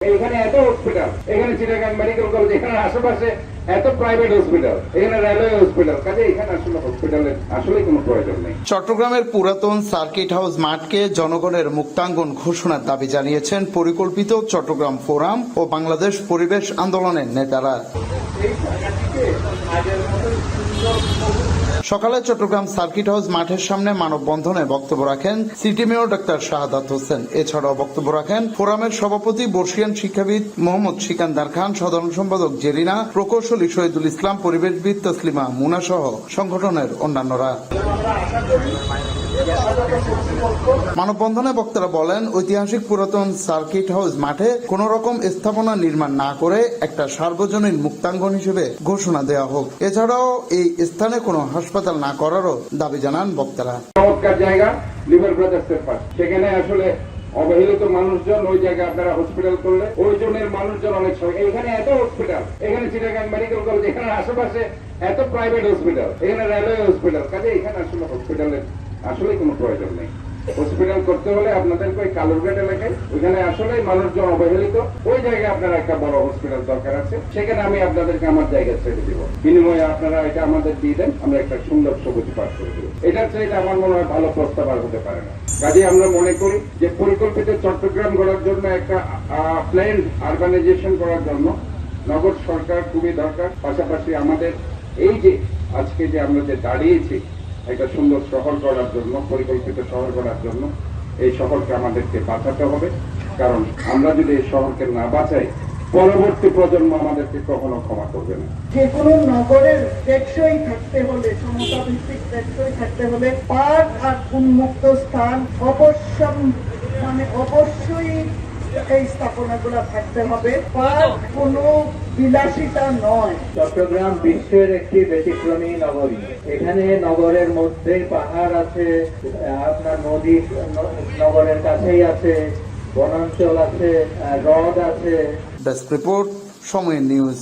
এখানে এত হসপিটাল এখানে চিটাগাং মেডিকেল কলেজ এখানে আশেপাশে এত প্রাইভেট হসপিটাল এখানে রেলওয়ে হসপিটাল কাজে এখানে আসলে হসপিটালের আসলে কোনো প্রয়োজন নেই। চট্টগ্রামের পুরাতন সার্কিট হাউস মাঠকে জনগণের মুক্তাঙ্গন ঘোষণার দাবি জানিয়েছেন পরিকল্পিত চট্টগ্রাম ফোরাম ও বাংলাদেশ পরিবেশ আন্দোলনের নেতারা। সকালে চট্টগ্রাম সার্কিট হাউস মাঠের সামনে মানববন্ধনে বক্তব্য রাখেন city mayor doctor Shahadat Hossain. এছাড়াও বক্তব্য রাখেন ফোরামের সভাপতি বর্ষিয়ান শিক্ষাবিদ মোহাম্মদ সিকান্দার খান, সাধারণ সম্পাদক জেরিনা, প্রকৌশলী শহীদুল ইসলাম, পরিবেশবিদ তসলিমা মুনা সহ সংগঠনের অন্যান্যরা। মানববন্ধনে বক্তারা বলেন, ঐতিহাসিক পুরাতন সার্কিট হাউস মাঠে কোন রকম স্থাপনা নির্মাণ না করে একটা সার্বজনীন মুক্তাঙ্গন হিসেবে ঘোষণা দেওয়া হোক। এছাড়াও এই স্থানে কোনো হাসপাতাল না করারও দাবি জানান বক্তারা। চমৎকার জায়গা লিভার ব্রাদার্সের পাশ। সেখানে আসলে অবহেলিত মানুষজন ওই জায়গায় আপনারা হসপিটাল করলে, ওই জনের মানুষজন অনেক সময় এখানে এত হসপিটাল এখানে চিটাগাং মেডিকেল কলেজ এখানে আশেপাশে এত প্রাইভেট হসপিটাল এখানে রেলওয়ে হসপিটাল কাজে এখানে আসলে হসপিটালের আসলে কোনো প্রয়োজন নেই। হসপিটাল করতে হলে আপনাদেরকে ওই কালুরঘাট এলাকায়, ওইখানে আসলে মানুষজন অবহেলিত। ওই জায়গায় আপনারা একটা বড় হসপিটাল দরকার আছে। সেখানে আমি আপনাদেরকে আমার জায়গা ছেড়ে দিব। বিনিময়ে আপনারা এটা আমাদের দিয়ে দেন, আমরা একটা সুন্দর সবুজ পাঠ করে দেবো। এটার চাইতে আমার মনে হয় ভালো প্রস্তাব আর হতে পারে না। কাজে আমরা মনে করি যে পরিকল্পিত চট্টগ্রাম গড়ার জন্য একটা প্ল্যান আরবানাইজেশন করার জন্য নগর সরকার খুবই দরকার। পাশাপাশি আমাদের এই যে, আজকে যে আমরা যে দাঁড়িয়েছি একটা সুন্দর শহর গড়ার জন্য, পরিকল্পিত শহর গড়ার জন্য এই শহরকে আমাদেরকে বাঁচাতে হবে। কারণ আমরা যদি এই শহরকে না বাঁচাই, পরবর্তী প্রজন্ম আমাদেরকে কখনো ক্ষমা করবে না। যে কোনো নগরের টেকসই থাকতে হলে সমতা ভিত্তিক টেকসই থাকতে হলে পার্ক আর উন্মুক্ত স্থান অবশ্যম মানে অবশ্যই এই স্থাপনাগুলো থাকতে হবে। পার্ক কোনো বিলাসিতা নয়। চট্টগ্রাম বিশ্বের একটি ব্যতিক্রমী নগরী। এখানে নগরের মধ্যে পাহাড় আছে আপনার নদী নগরের কাছেই আছে বনাঞ্চল আছে রদ হ্রদ আছে। ডেস্ক রিপোর্ট সময় নিউজ